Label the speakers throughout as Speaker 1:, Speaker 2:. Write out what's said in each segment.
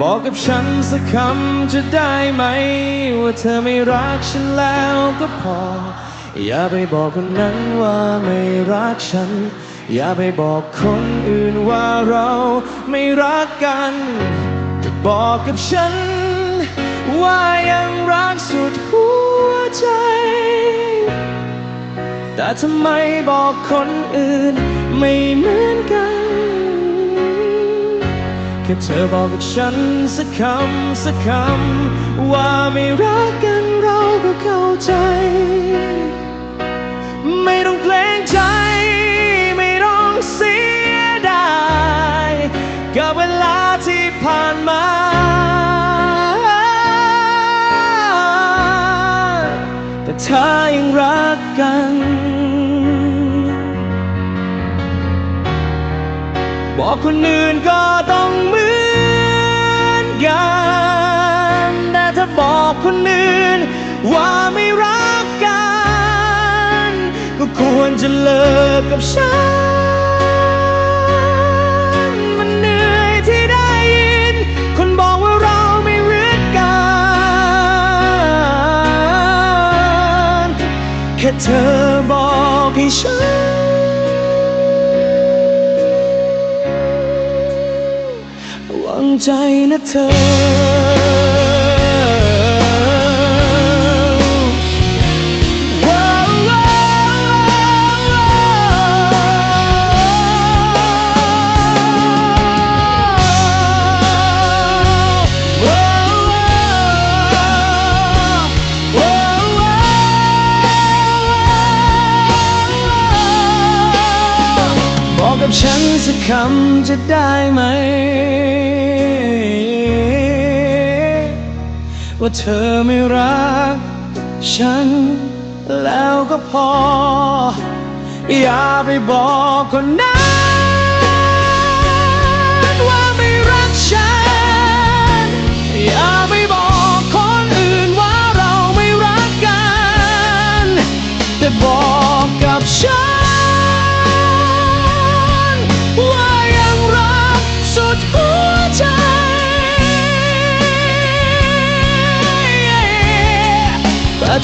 Speaker 1: บอกกับฉันสักคำจะได้ไหม ว่าเธอไม่รักฉันแล้วก็พอ อย่าไปบอกคนนั้นว่าไม่รักฉัน อย่าไปบอกคนอื่นว่าเราไม่รักกันแต่บอกกับฉัน ว่ายังรักสุดหัวใจ แต่ทำไมบอกคนอื่นไม่เหมือน แค่เธอบอกกับฉันสักคำสักคำว่าไม่รักกันเราก็เข้าใจ ไม่ต้องเกรงใจ ไม่ต้องเสียดายกับเวลาที่ผ่านมา แต่เธอยังรักกันบอกคนอื่นก็ต้องมื ว่าไม่รักกัน ก็ควรจะเลิกกับฉัน มันเหนื่อยที่ได้ยิน คนบอกว่าเราไม่รักกันแค่เธอบอกให้ฉันวังใจนะเธอ กับฉันสักคำจะได้ไหม ว่าเธอไม่รักฉันแล้วก็พอ อย่าไปบอกคนนั้น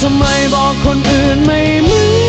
Speaker 1: ทำไมบอกคนอื่นไม่เหมือน